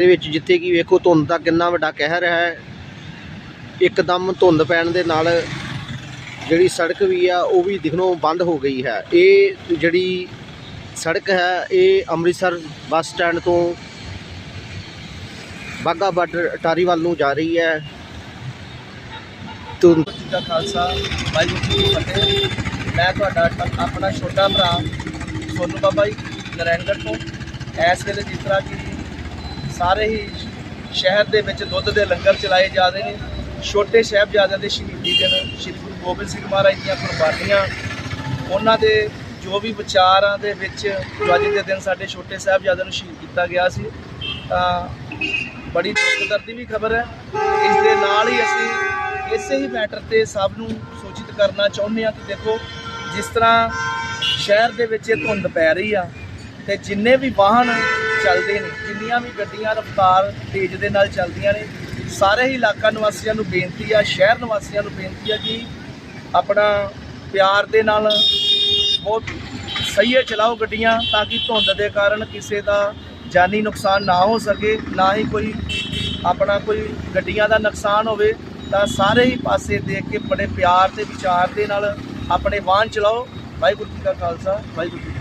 ਦੇ ਵਿੱਚ ਜਿੱਥੇ ਕਿ ਵੇਖੋ ਧੁੰਦ ਦਾ ਕਿੰਨਾ ਵੱਡਾ ਕਹਿਰ ਹੈ। ਇੱਕਦਮ ਧੁੰਦ ਪੈਣ ਦੇ ਨਾਲ ਜਿਹੜੀ ਸੜਕ ਵੀ ਆ, ਉਹ ਵੀ ਦਿਖਣੋਂ ਬੰਦ ਹੋ ਗਈ ਹੈ। ਇਹ ਜਿਹੜੀ ਸੜਕ ਹੈ, ਇਹ ਅੰਮ੍ਰਿਤਸਰ ਬੱਸ ਸਟੈਂਡ ਤੋਂ ਬਾਗਾ ਬਾਰਡਰ ਅਟਾਰੀ ਵੱਲ ਨੂੰ ਜਾ ਰਹੀ ਹੈ। ਧੁੰਦ ਦਾ ਖਾਲਸਾ, ਵਾਹਿਗੁਰੂ ਜੀ ਫਤਿਹ। ਮੈਂ ਤੁਹਾਡਾ ਆਪਣਾ ਛੋਟਾ ਭਰਾ ਸੋਨੂ ਬਾਬਾ ਜੀ ਨਰੈਣਗੜ੍ਹ ਤੋਂ। ਇਸ ਵੇਲੇ ਜਿਸ ਤਰ੍ਹਾਂ ਕਿ ਸਾਰੇ ਹੀ ਸ਼ਹਿਰ ਦੇ ਵਿੱਚ ਦੁੱਧ ਦੇ ਲੰਗਰ ਚਲਾਏ ਜਾ ਰਹੇ ਨੇ। ਛੋਟੇ ਸਾਹਿਬਜ਼ਾਦਿਆਂ ਦੇ ਸ਼ਹੀਦੀ ਦਿਨ ਸ਼੍ਰੀ ਗੁਰੂ ਗੋਬਿੰਦ ਸਿੰਘ ਮਹਾਰਾਜ ਦੀਆਂ ਕੁਰਬਾਨੀਆਂ, ਉਹਨਾਂ ਦੇ ਜੋ ਵੀ ਵਿਚਾਰਾਂ ਦੇ ਵਿੱਚ ਜੋ ਅੱਜ ਦੇ ਦਿਨ ਸਾਡੇ ਛੋਟੇ ਸਾਹਿਬਜ਼ਾਦਿਆਂ ਨੂੰ ਸ਼ਹੀਦ ਕੀਤਾ ਗਿਆ ਸੀ। ਤਾਂ ਬੜੀ ਦੁੱਖ ਵੀ ਖਬਰ ਹੈ। ਇਸ ਦੇ ਨਾਲ ਹੀ ਅਸੀਂ ਇਸੇ ਹੀ ਮੈਟਰ ਤੇ ਸਭ ਨੂੰ ਸੂਚਿਤ ਕਰਨਾ ਚਾਹੁੰਦੇ ਹਾਂ ਕਿ ਦੇਖੋ, ਜਿਸ ਤਰ੍ਹਾਂ ਸ਼ਹਿਰ ਦੇ ਵਿੱਚ ਇਹ ਧੁੰਦ ਪੈ ਰਹੀ ਆ, ਤੇ ਜਿੰਨੇ ਵੀ ਵਾਹਨ ਚੱਲਦੇ ਨੇ, ਜਿੰਨੀਆਂ ਵੀ ਗੱਡੀਆਂ ਰਫ਼ਤਾਰ ਤੇਜ਼ ਦੇ ਨਾਲ ਚੱਲਦੀਆਂ ਨੇ, ਸਾਰੇ ਹੀ ਇਲਾਕਾ ਨਿਵਾਸੀਆਂ ਨੂੰ ਬੇਨਤੀ ਆ, ਸ਼ਹਿਰ ਨਿਵਾਸੀਆਂ ਨੂੰ ਬੇਨਤੀ ਆ ਕਿ ਆਪਣਾ ਪਿਆਰ ਦੇ ਨਾਲ ਬਹੁਤ ਸਹੀ ਹੈ ਚਲਾਓ ਗੱਡੀਆਂ, ਤਾਂ ਕਿ ਧੁੰਦ ਦੇ ਕਾਰਨ ਕਿਸੇ ਦਾ ਜਾਨੀ ਨੁਕਸਾਨ ਨਾ ਹੋ ਸਕੇ, ਨਾ ਹੀ ਕੋਈ ਆਪਣਾ ਕੋਈ ਗੱਡੀਆਂ ਦਾ ਨੁਕਸਾਨ ਹੋਵੇ, ਤਾਂ ਸਾਰੇ ਹੀ ਪਾਸੇ ਦੇਖ ਕੇ ਬੜੇ ਪਿਆਰ ਤੇ ਵਿਚਾਰ ਦੇ ਨਾਲ ਆਪਣੇ ਵਾਹਨ ਚਲਾਓ। ਵਾਹਿਗੁਰੂ ਜੀ ਕਾ ਖਾਲਸਾ, ਵਾਹਿਗੁਰੂ ਜੀ